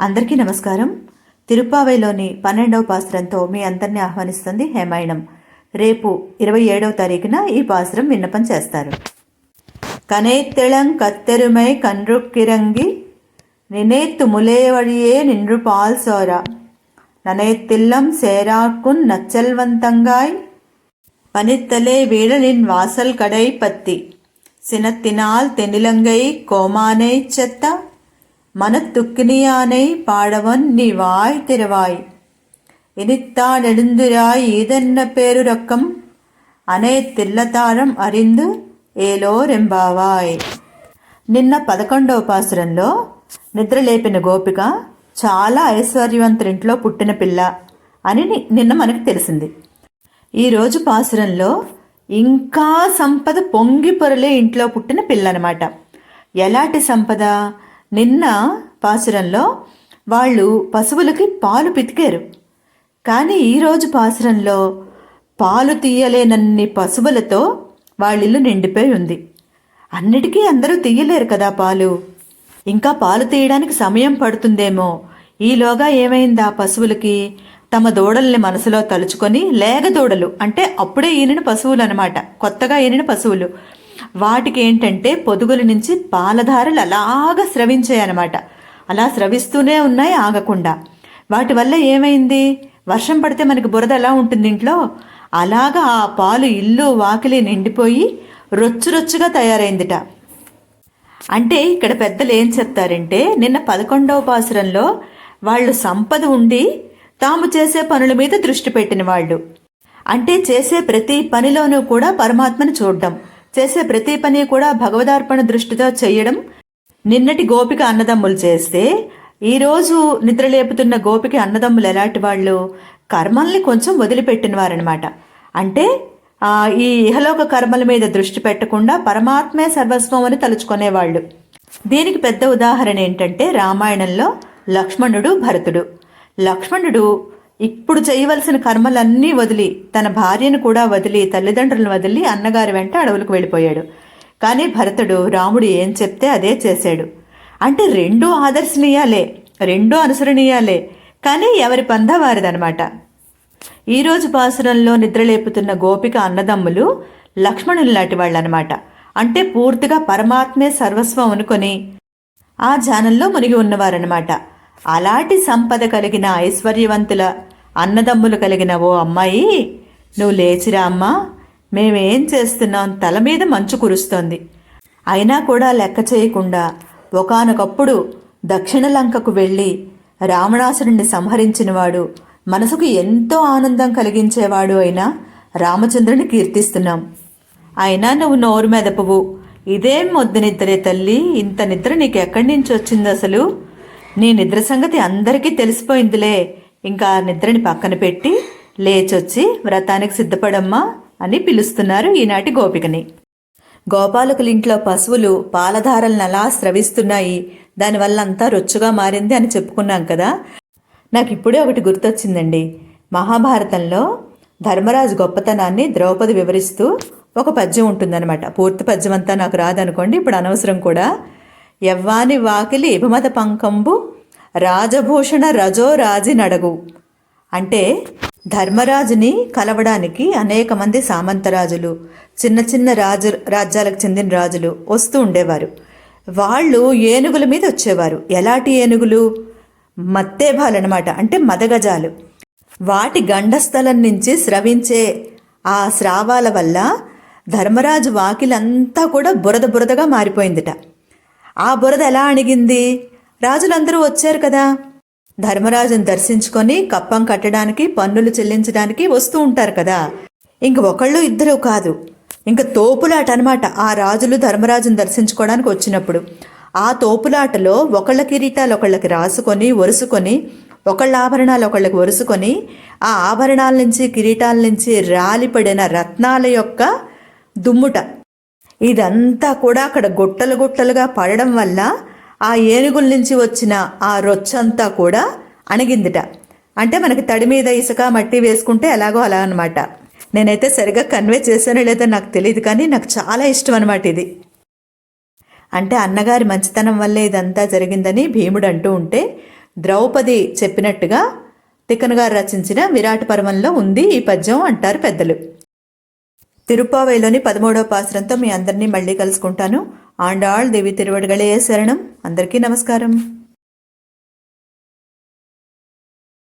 అందరికీ నమస్కారం. తిరుపావైలోని పన్నెండవ పాసరంతో మీ అందరినీ ఆహ్వానిస్తుంది హేమాయణం. రేపు ఇరవై ఏడవ తారీఖున ఈ పాసరం విన్నపం చేస్తారు. కనేత్తెళం కత్తెరుమై కన్రుక్కిరంగి నినేత్తు ములేవడియే నిండ్రు పాల్ సోరా. ననేత్తిల్లం సేరాకున్ నచ్చల్వంతంగాయ్ பனித்தலே வீழலின் వాసల్ కడై పత్తి. సినత్తినాల్ తెనిలంగై కోమానై చెత్తా മനത്തുക്കിനിയാനൈ പാടവൻ നീ വായ് തിരവായ് ഇനിത്താൻ పేరు రకం అనే అనేతిల్లతారం అరిందు ఏలో రెంబావాయ్ నిన్న పదకొండవ పాసురంలో నిద్రలేపిన గోపిక చాలా ఐశ్వర్యవంతుడింట్లో పుట్టిన పిల్ల అని నిన్న మనకు తెలిసింది ఈరోజు పాసురంలో ఇంకా సంపద పొంగి పొరలే ఇంట్లో పుట్టిన పిల్ల అనమాట ఎలాంటి సంపద నిన్న పాసురంలో వాళ్ళు పశువులకి పాలు పితికారు. కానీ ఈరోజు పాసురంలో పాలు తీయలేనన్ని పశువులతో వాళ్ళిల్లు నిండిపోయి ఉంది. అన్నిటికీ అందరూ తీయలేరు కదా పాలు. ఇంకా పాలు తీయడానికి సమయం పడుతుందేమో. ఈలోగా ఏమైంది ఆ పశువులకి? తమ దూడల్ని మనసులో తలుచుకొని లేగ దూడలు అంటే అప్పుడే ఈనిన పశువులు అనమాట కొత్తగా ఈనిన పశువులు. వాటికి ఏంటంటే పొదుగుల నుంచి పాలధారలు అలాగా స్రవించాయన్నమాట. అలా స్రవిస్తూనే ఉన్నాయి ఆగకుండా. వాటి వల్ల ఏమైంది? వర్షం పడితే మనకి బురద ఎలా ఉంటుంది ఇంట్లో? అలాగా ఆ పాలు ఇల్లు వాకిలి నిండిపోయి రొచ్చు రొచ్చుగా తయారైందిట. అంటే ఇక్కడ పెద్దలు ఏం చెప్తారంటే నిన్న పదకొండవ పాసురంలో వాళ్ళు సంపద ఉండి తాము చేసే పనుల మీద దృష్టి పెట్టిన వాళ్ళు. అంటే చేసే ప్రతి పనిలోనూ కూడా పరమాత్మను చూడడం. చేసే ప్రతి పని కూడా భగవదార్పణ దృష్టితో చేయడం నిన్నటి గోపిక అన్నదమ్ములు చేస్తే ఈరోజు నిద్రలేపుతున్న గోపిక అన్నదమ్ములు ఎలాంటి వాళ్ళు? కర్మల్ని కొంచెం వదిలిపెట్టిన వారనమాట అంటే ఈ ఇహలోక కర్మల మీద దృష్టి పెట్టకుండా పరమాత్మే సర్వస్వం అని తలుచుకునేవాళ్ళు. దీనికి పెద్ద ఉదాహరణ ఏంటంటే రామాయణంలో లక్ష్మణుడు భరతుడు. లక్ష్మణుడు ఇప్పుడు చేయవలసిన కర్మలన్నీ వదిలి తన భార్యను కూడా వదిలి తల్లిదండ్రులను వదిలి అన్నగారి వెంట అడవులకు వెళ్ళిపోయాడు. కానీ భరతుడు రాముడు ఏం చెప్తే అదే చేశాడు. అంటే రెండూ ఆదర్శనీయాలే రెండూ అనుసరణీయాలే కానీ ఎవరి పందా వారిదనమాట ఈరోజు పాసురంలో నిద్రలేపుతున్న గోపిక అన్నదమ్ములు లక్ష్మణులు లాంటి వాళ్ళనమాట. అంటే పూర్తిగా పరమాత్మే సర్వస్వం అనుకొని ఆ ధ్యానంలో మునిగి ఉన్నవారనమాట. అలాంటి సంపద కలిగిన ఐశ్వర్యవంతుల అన్నదమ్ములు కలిగిన ఓ అమ్మాయి నువ్వు లేచిరా అమ్మా మేమేం చేస్తున్నాం? తల మీద మంచు కురుస్తోంది. అయినా కూడా లెక్క చేయకుండా ఒకానొకప్పుడు దక్షిణ లంకకు వెళ్ళి రావణాసురుణ్ణి సంహరించినవాడు మనసుకు ఎంతో ఆనందం కలిగించేవాడు అయినా రామచంద్రుని కీర్తిస్తున్నాం. అయినా నువ్వు నోరు మెదపవు ఇదేం మొద్దు నిద్రే తల్లి ఇంత నిద్ర నీకు ఎక్కడి నుంచి వచ్చింది అసలు నీ నిద్ర సంగతి అందరికీ తెలిసిపోయిందిలే. ఇంకా ఆ నిద్రని పక్కన పెట్టి లేచొచ్చి వ్రతానికి సిద్ధపడమ్మా అని పిలుస్తున్నారు ఈనాటి గోపికని. గోపాలకులింట్లో పశువులు పాలధారలను అలా స్రవిస్తున్నాయి. దానివల్ల అంతా రొచ్చుగా మారింది అని చెప్పుకున్నాం కదా. నాకు ఇప్పుడే ఒకటి గుర్తొచ్చిందండి. మహాభారతంలో ధర్మరాజు గొప్పతనాన్ని ద్రౌపది వివరిస్తూ ఒక పద్యం ఉంటుందన్నమాట. పూర్తి పద్యం అంతా నాకు రాదనుకోండి ఇప్పుడు అనవసరం కూడా. యవ్వాని వాకిలి ఇభమత పంకంబు రాజభూషణ రజో రాజి నడగు. అంటే ధర్మరాజుని కలవడానికి అనేక మంది సామంతరాజులు చిన్న చిన్న రాజు రాజ్యాలకు చెందిన రాజులు వస్తూ ఉండేవారు. వాళ్ళు ఏనుగుల మీద వచ్చేవారు. ఎలాంటి ఏనుగులు? మత్తేభాలన్నమాట. అంటే మదగజాలు. వాటి గండస్థలం నుంచి స్రవించే ఆ స్రావాల వల్ల ధర్మరాజు వాకిలంతా కూడా బురద బురదగా మారిపోయిందిట. ఆ బురద ఎలా అణిగింది? రాజులందరూ వచ్చారు కదా. ధర్మరాజును దర్శించుకొని కప్పం కట్టడానికి పన్నులు చెల్లించడానికి వస్తూ ఉంటారు కదా. ఇంక ఒకళ్ళు ఇద్దరు కాదు. ఇంక తోపులాట అనమాట ఆ రాజులు ధర్మరాజును దర్శించుకోవడానికి వచ్చినప్పుడు. ఆ తోపులాటలో ఒకళ్ళ కిరీటాలు ఒకళ్ళకి రాసుకొని ఒరుసుకొని ఒకళ్ళ ఆభరణాలు ఒకళ్ళకి ఒరుసుకొని ఆ ఆభరణాల నుంచి కిరీటాల నుంచి రాలిపడిన రత్నాల యొక్క దుమ్ముట. ఇదంతా కూడా అక్కడ గుట్టలు గుట్టలుగా పడడం వల్ల ఆ ఏనుగుల నుంచి వచ్చిన ఆ రొచ్చంతా కూడా అణిగిందిట. అంటే మనకి తడి మీద ఇసుక మట్టి వేసుకుంటే ఎలాగో అలా అనమాట నేనైతే సరిగా కన్వే చేశానో లేదో నాకు తెలియదు కానీ నాకు చాలా ఇష్టం అనమాట ఇది. అంటే అన్నగారి మంచితనం వల్లే ఇదంతా జరిగిందని భీముడు అంటూ ఉంటే ద్రౌపది చెప్పినట్టుగా తిక్కన గారు రచించిన విరాట పర్వంలో ఉంది ఈ పద్యం అంటారు పెద్దలు. తిరుప్పావైలోని పదమూడవ పాసరంతో మీ అందరినీ మళ్ళీ కలుసుకుంటాను. ఆండాళ్ దేవి తిరువడగలే శరణం అందరికీ నమస్కారం